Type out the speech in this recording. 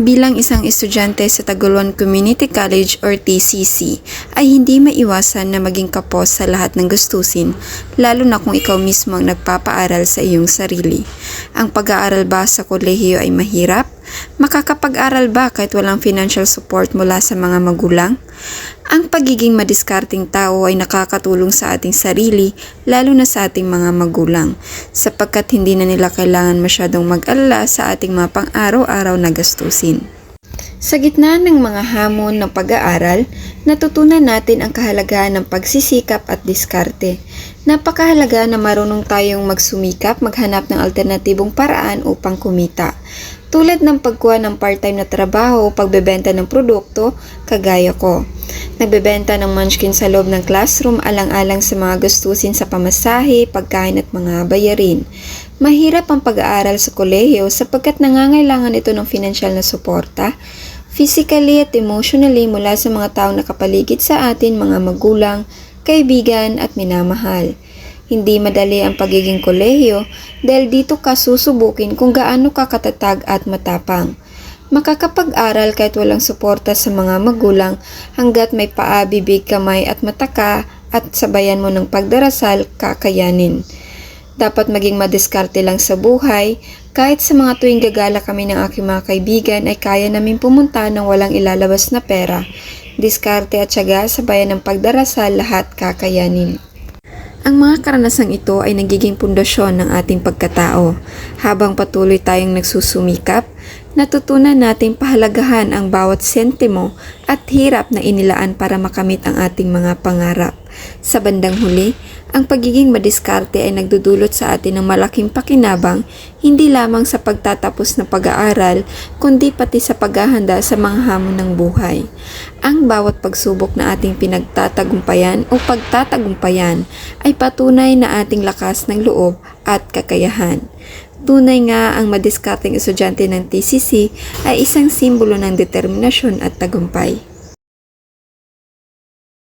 Bilang isang estudyante sa Taguluan Community College or TCC, ay hindi maiwasan na maging kapos sa lahat ng gustusin, lalo na kung ikaw mismo ang nagpapaaral sa iyong sarili. Ang pag-aaral ba sa kolehiyo ay mahirap? Makakapag-aral ba kahit walang financial support mula sa mga magulang? Ang pagiging madiskarting tao ay nakakatulong sa ating sarili, lalo na sa ating mga magulang, sapagkat hindi na nila kailangan masyadong mag-alala sa ating mga pang-araw-araw na gastusin. Sa gitna ng mga hamon ng pag-aaral, natutunan natin ang kahalagahan ng pagsisikap at diskarte. Napakahalaga na marunong tayong magsumikap, maghanap ng alternatibong paraan upang kumita. Tulad ng pagkuha ng part-time na trabaho o pagbebenta ng produkto, kagaya ko. Nagbebenta ng munchkin sa loob ng classroom alang-alang sa mga gastusin sa pamasahe, pagkain at mga bayarin. Mahirap ang pag-aaral sa kolehiyo sapagkat nangangailangan ito ng financial na suporta, physically at emotionally mula sa mga taong nakapaligid sa atin, mga magulang, kaibigan at minamahal. Hindi madali ang pagiging kolehiyo dahil dito ka susubukin kung gaano ka katatag at matapang. Makakapag-aral kahit walang suporta sa mga magulang hanggat may paa, bibig, kamay at mata ka at sabayan mo ng pagdarasal, kakayanin. Dapat maging madiskarte lang sa buhay, kahit sa mga tuwing gagala kami ng aking mga kaibigan ay kaya namin pumunta ng walang ilalabas na pera. Diskarte at syaga sabayan ng pagdarasal lahat kakayanin. Ang mga karanasang ito ay nagiging pundasyon ng ating pagkatao. Habang patuloy tayong nagsusumikap, natutunan nating pahalagahan ang bawat sentimo at hirap na inilaan para makamit ang ating mga pangarap. Sa bandang huli, ang pagiging madiskarte ay nagdudulot sa atin ng malaking pakinabang hindi lamang sa pagtatapos ng pag-aaral kundi pati sa paghahanda sa mga hamon ng buhay. Ang bawat pagsubok na ating pinagtatagumpayan o pagtatagumpayan ay patunay na ating lakas ng loob at kakayahan. Tunay nga ang madiskarteng estudyante ng TCC ay isang simbolo ng determinasyon at tagumpay.